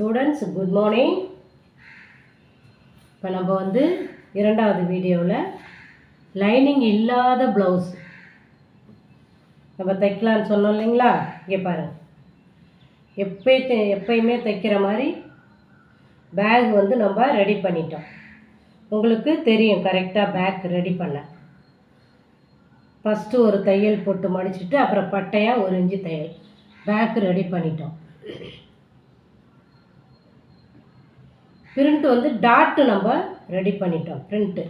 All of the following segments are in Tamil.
ஸ்டூடெண்ட்ஸ் குட் மார்னிங் இப்போ நம்ம வந்து இரண்டாவது வீடியோவில் லைனிங் இல்லாத ப்ளவுஸ் நம்ம தைக்கலான்னு சொன்னோம் இல்லைங்களா? இங்கே பாருங்கள் எப்போ எப்பயுமே தைக்கிற மாதிரி பேக் வந்து நம்ம ரெடி பண்ணிட்டோம். உங்களுக்கு தெரியும் கரெக்டாக பேக் ரெடி பண்ண. ஃபஸ்ட்டு ஒரு தையல் போட்டு மடிச்சுட்டு அப்புறம் பட்டையாக ஒரு இஞ்சி தையல். பேக் ரெடி பண்ணிட்டோம். பிரிண்ட் வந்து டாட்டு நம்ம ரெடி பண்ணிட்டோம் பிரிண்ட்டு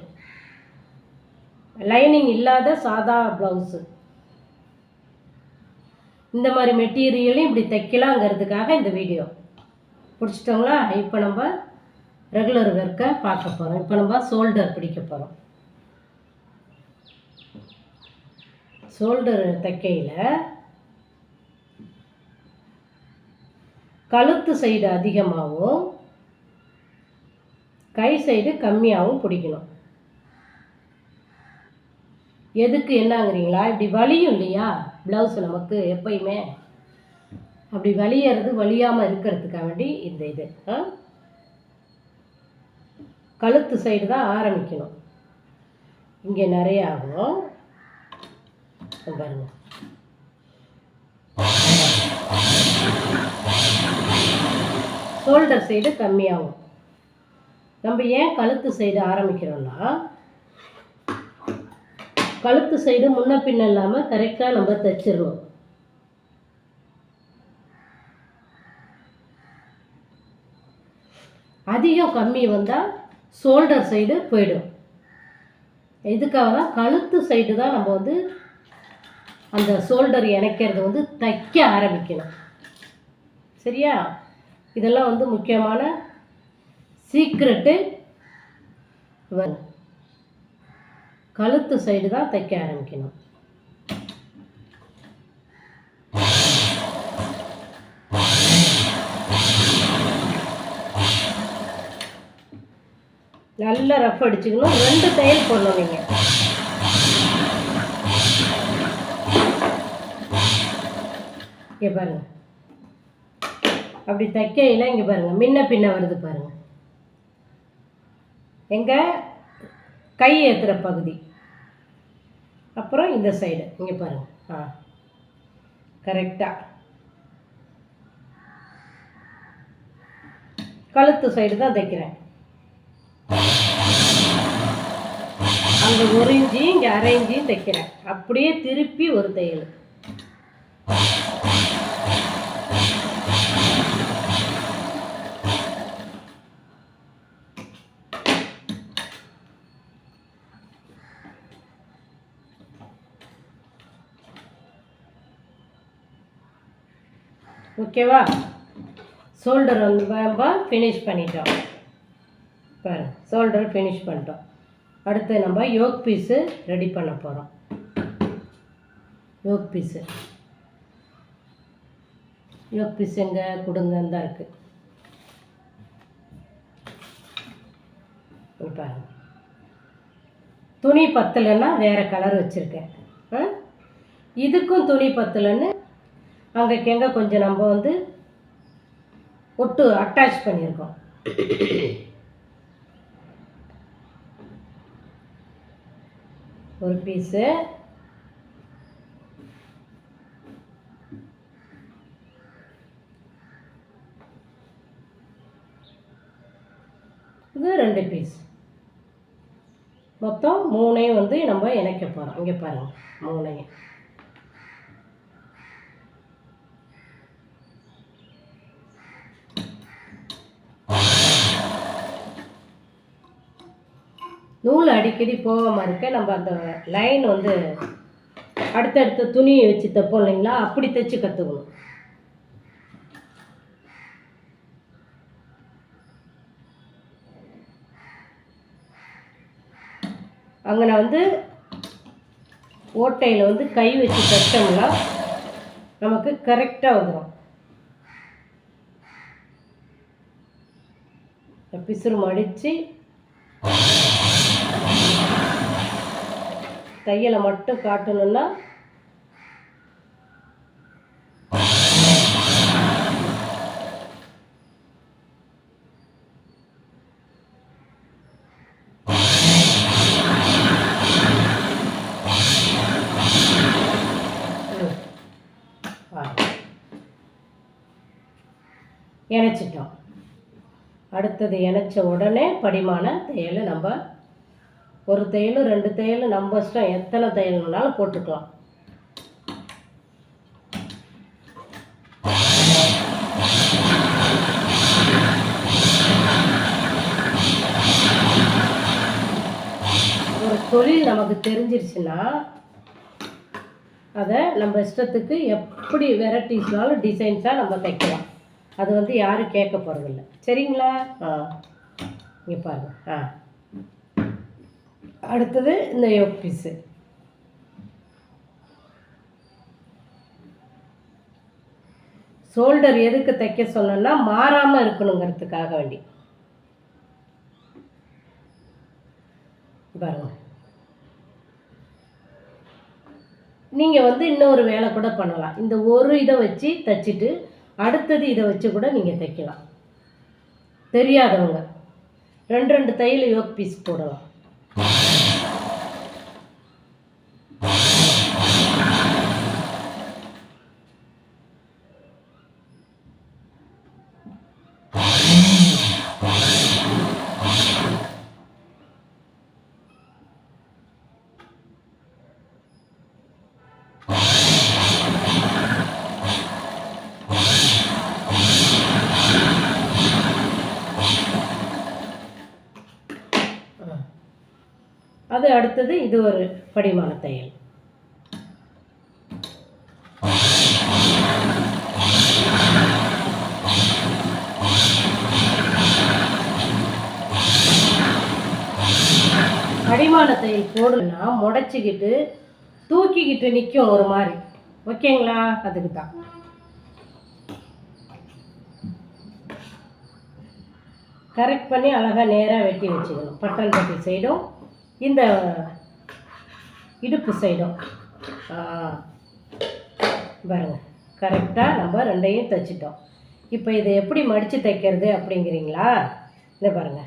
லைனிங் இல்லாத சாதா ப்ளவுஸு இந்த மாதிரி மெட்டீரியலையும் இப்படி தைக்கலாங்கிறதுக்காக இந்த வீடியோ பிடிச்சிட்டோங்களா? இப்போ நம்ம ரெகுலர் ஒர்க்கை பார்க்க போகிறோம் இப்போ நம்ம ஷோல்டர் பிடிக்க போகிறோம் ஷோல்டர் தைக்கையில் கழுத்து சைடு அதிகமாகவும் கை சைடு கம்மியாகவும் பிடிக்கணும். எதுக்கு என்னங்கிறீங்களா? இப்படி வலியும் இல்லையா? ப்ளவுஸ் நமக்கு எப்பயுமே. அப்படி வலியறது வலியாமல் இருக்கிறதுக்காக வேண்டி இந்த இது ஆ? கழுத்து சைடு தான் ஆரம்பிக்கணும். இங்கே நிறைய ஆகும் பாருங்க. ஷோல்டர் சைடு கம்மியாகும். நம்ம ஏன் கழுத்து சைடு ஆரம்பிக்கிறோம்னா கழுத்து சைடு முன்ன பின்ன இல்லாமல் கரெக்டாக நம்ம தைச்சிடணும். அதிகம் கம்மி வந்தால் ஷோல்டர் சைடு போயிடும். இதுக்காக தான் கழுத்து சைடு தான் நம்ம வந்து அந்த ஷோல்டர் இணைக்கிறது வந்து தைக்க ஆரம்பிக்கணும். சரியா? இதெல்லாம் வந்து முக்கியமான சீக்ரெட்டு கழுத்து சைடு தான் தைக்க ஆரம்பிக்கணும். நல்ல ரஃப் அடிச்சுக்கணும். ரெண்டு தையல் போடணும் நீங்கள் இங்கே பாருங்க. அப்படி தைக்கையில் இங்கே பாருங்கள் முன்ன பின்ன வருது பாருங்கள் எங்கள் கை ஏற்றுற பகுதி. அப்புறம் இந்த சைடு இங்கே பாருங்கள் ஆ. கரெக்டாக கழுத்து சைடு தான் தைக்கிறேன். அங்கே ஒரு இஞ்சி இங்கே அரை இஞ்சியும் தைக்கிறேன். அப்படியே திருப்பி ஒரு தையல். ஓகேவா? ஷோல்டர் வந்து நம்ம ஃபினிஷ் பண்ணிட்டோம். பாரு ஷோல்டர் ஃபினிஷ் பண்ணிட்டோம். அடுத்து நம்ம யோக் பீஸு ரெடி பண்ண போகிறோம் யோக் பீஸு யோக் பீஸ் எங்கே கொடுங்கன்னு தான் இருக்குது பாருங்கள் துணி பத்தலைன்னா வேறு கலர் வச்சுருக்கேன். ஆ? இதுக்கும் துணி பத்தலைன்னு அங்கேக்கெங்க கொஞ்சம் நம்ம வந்து ஒட்டு அட்டாச் பண்ணியிருக்கோம். ஒரு பீஸு இது ரெண்டு பீஸ் மொத்தம் மூணையும் வந்து நம்ம இணைக்க போகிறோம் இங்கே பாருங்கள் மூணையும். நூல் அடிக்கடி போகாமல் இருக்க நம்ம அந்த லைன் வந்து அடுத்தடுத்த துணியை வச்சு தைப்போம் இல்லைங்களா? அப்படி தைச்சு கற்றுக்கணும் அங்கே வந்து ஓட்டையில் வந்து கை வச்சு தைச்சோம்னா நமக்கு கரெக்டாக வந்துடும் பிசுறு மடித்து தையலை மட்டும் காட்டணும்னா இணைச்சிட்டோம். அடுத்தது இணைச்ச உடனே படிமான தையலை நம்ம ஒரு தையல் ரெண்டு தையல் நம்ம இஷ்டம் எத்தனை தையல் வேணாலும் போட்டுக்கலாம். ஒரு தொழில் நமக்கு தெரிஞ்சிருச்சுன்னா அதை நம்ம இஷ்டத்துக்கு எப்படி வெரைட்டிஸ்னாலும் டிசைன்ஸாக நம்ம தைக்கலாம். அது வந்து யாரும் கேட்க போகிறதில்ல சரிங்களா? ஆ. இங்கே பாருங்கள் ஆ. அடுத்தது இந்த யோக் பீஸு ஷோல்டர் எதுக்கு தைக்க சொன்னோன்னா மாறாமல் இருக்கணுங்கிறதுக்காக வேண்டி. பாருங்க. நீங்கள் வந்து இன்னொரு வேலை கூட பண்ணலாம். இந்த ஒரு இதை வச்சு தைச்சிட்டு அடுத்தது இதை வச்சு கூட நீங்கள் தைக்கலாம். தெரியாதவங்க. ரெண்டு ரெண்டு தையல் யோக் பீஸ் போடலாம் அது அடுத்தது இது ஒரு படிமான தையல். படிமான தையல் முடச்சிக்கிட்டு தூக்கிக்கிட்டு நிற்கும் ஒரு மாதிரி. ஓகேங்களா? அதுக்கு தான் கரெக்ட் பண்ணி அழகாக நேராக வெட்டி வச்சுக்கணும். பட்டன் பட்டி சைடும் இந்த இடுப்பு சைடும் பாருங்க. கரெக்டாக நம்ம ரெண்டையும் தைச்சிட்டோம். இப்போ இதை எப்படி மடித்து தைக்கிறது அப்படிங்கிறீங்களா? இதை பாருங்க.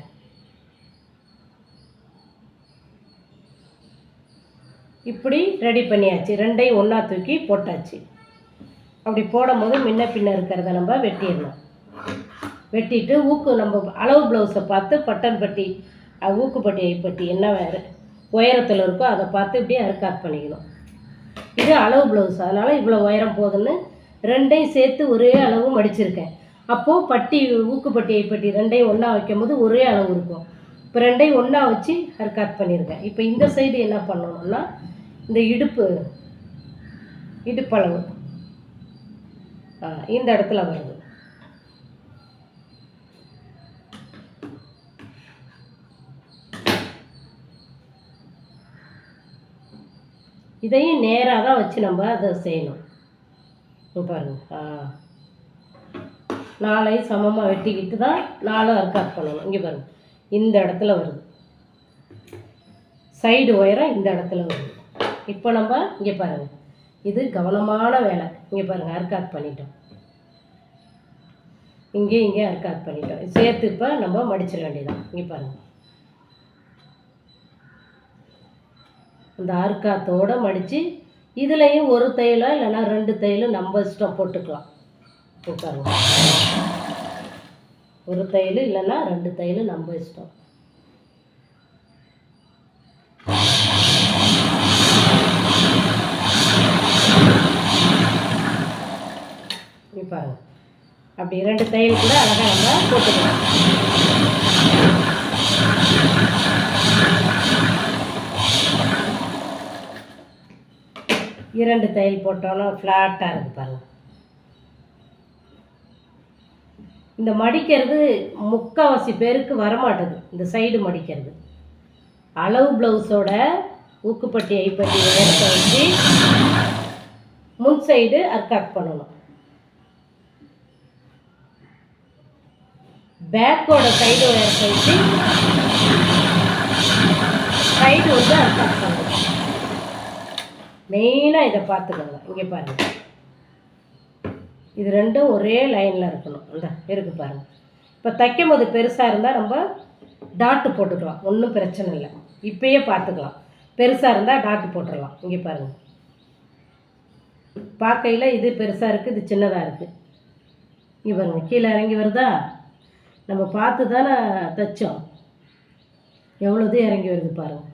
இப்படி ரெடி பண்ணியாச்சு. ரெண்டையும் ஒன்றா தூக்கி போட்டாச்சு. அப்படி போடும்போது முன்ன பின்ன இருக்கிறத நம்ம வெட்டிடணும். வெட்டிட்டு ஊக்கு நம்ம அளவு ப்ளவுஸை பார்த்து பட்டன் பட்டி ஊக்குப்பட்டி ஐப்பட்டி என்ன வேறு? உயரத்தில் இருக்கோ அதை பார்த்து இப்படியே அறுக்காட் பண்ணிக்கணும். இது அளவு ப்ளவுஸ் அதனால் இவ்வளோ உயரம் போதுன்னு ரெண்டையும் சேர்த்து ஒரே அளவு மடிச்சிருக்கேன். அப்போது பட்டி ஊக்குப்பட்டி ஐப்பட்டி ரெண்டையும் ஒன்றா வைக்கும்போது ஒரே அளவு இருக்கும். இப்போ ரெண்டையும் ஒன்றா வச்சு அறுக்காட் பண்ணியிருக்கேன் இப்போ இந்த சைடு என்ன பண்ணணும்னா இந்த இடுப்பு இடுப்பளவு. ஆ, இந்த இடத்துல வருது. இதையும் நேராக தான் வச்சு நம்ம அதை செய்யணும். பாருங்கள் பாருங்க. ஆ. நாளையும் சமமாக வெட்டிக்கிட்டு தான் நாலும் அர்க்காட் பண்ணணும். இங்கே பாருங்க. இந்த இடத்துல வருது. சைடு உயரம் இந்த இடத்துல வருது. இப்போ நம்ம இங்கே பாருங்க. இது கவனமான வேலை. இங்கே பாருங்க. அர்க்காட் பண்ணிட்டோம். இங்கே இங்கே அர்க்காட் பண்ணிட்டோம். சேர்த்து இப்போ நம்ம மடிச்சிட வேண்டியதான் இங்கே பாருங்க. இந்த அர்க்காத்தோட மடித்து இதுலேயும் ஒரு தையலோ இல்லைன்னா ரெண்டு தையலும் நம்ம இஷ்டம் போட்டுக்கலாம். இங்க ஒரு தையல் இல்லைன்னா ரெண்டு தையல் நம்ம இஷ்டம். இங்க பாருங்க. அப்படி ரெண்டு தையல் கூட அழகாக நம்ம போட்டுக்கலாம். இரண்டு தையல் போட்டாலும் ஃப்ளாட்டாக இருக்கு பாருங்கள் இந்த மடிக்கிறது முக்கால்வாசி பேருக்கு வரமாட்டுது இந்த சைடு மடிக்கிறது. அளவு ப்ளவுஸோட ஊக்குப்பட்டி ஐப்பட்டி உயரத்தை வச்சு முன் சைடு அர்க்காட் பண்ணணும். பேக்கோட சைடு உயரத்தை வச்சு சைடு வந்து அர்க்காட் பண்ணணும். மெயினாக இதை பார்த்துக்கோங்க. இங்கே பாருங்கள் இது ரெண்டும் ஒரே லைனில் இருக்கணும். இந்த இருக்கு பாருங்கள் இப்போ தைக்கும் போது பெருசாக இருந்தால் நம்ம டாட்டு போட்டுக்கலாம். ஒன்றும் பிரச்சனை இல்லை. இப்போயே பார்த்துக்கலாம். பெருசாக இருந்தால் டாட்டு போட்டுடலாம் இங்கே பாருங்கள் பார்க்கையில் இது பெருசாக இருக்குது இது சின்னதாக இருக்குது இங்கே பாருங்க. கீழே இறங்கி வருதா? நம்ம பார்த்து தானே தைச்சோம். எவ்வளோது இறங்கி வருது பாருங்கள்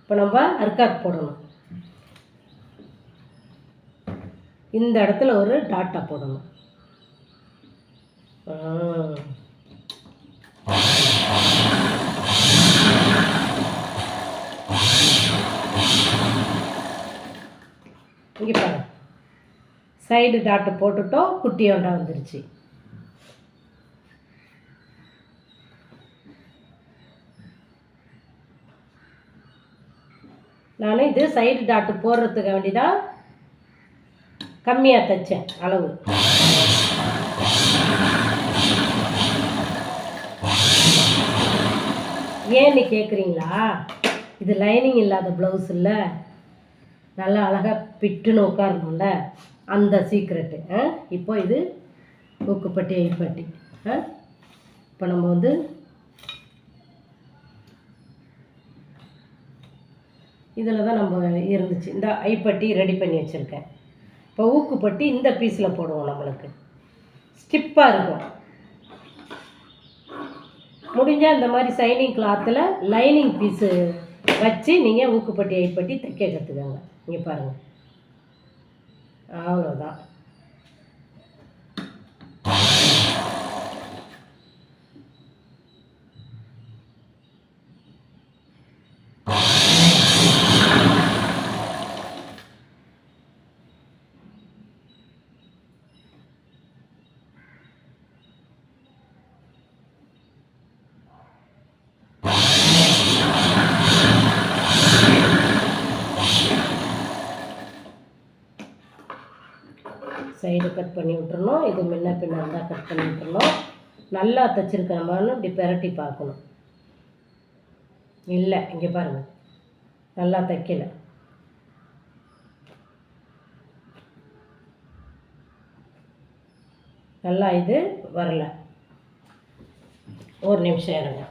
இப்போ நம்ம அர்க்காத் போடணும். இந்த இடத்துல ஒரு டாட்டா போடணும். இங்கே பாருங்க. சைடு டாட்டு போட்டுட்டோம் குட்டியோண்டா வந்துருச்சு. நான் இது சைடு டாட்டு போடுறதுக்கு வேண்டிதான் கம்மியாக தைச்சேன் அளவு. ஏன்னு கேட்குறீங்களா இது லைனிங் இல்லாத ப்ளவுஸ் இல்லை. நல்லா அழகாக பிட்டுன்னு உட்காரணும்ல. அந்த சீக்ரெட்டு இப்போ இது ஊக்குப்பட்டி ஐப்பட்டி. ஆ? இப்போ நம்ம வந்து இதில் தான் நம்ம இருந்துச்சு. இந்த ஐப்பட்டி ரெடி பண்ணி வச்சுருக்கேன். இப்போ ஊக்குப்பட்டி இந்த பீஸில் போடுவோம் நம்மளுக்கு. ஸ்டிப்பாக இருக்கும். முடிஞ்சால் இந்த மாதிரி சைனிங் கிளாத்தில் லைனிங் பீஸு வச்சு நீங்கள் ஊக்குப்பட்டி ஐப்பட்டி தைக்க கற்றுக்கோங்க இங்கே பாருங்கள் அவ்வளோதான் சைடு கட் பண்ணி விட்டுறணும். இது முன்ன பின்ன இருந்தால் கட் பண்ணி விட்டுறணும். நல்லா தைச்சிருக்கோமான்னு இப்படி பெரட்டி பார்க்கணும். இல்லை இங்கே பாருங்கள் நல்லா தைக்கலை. நல்லா இது வரல. ஒரு நிமிஷம் இருங்க.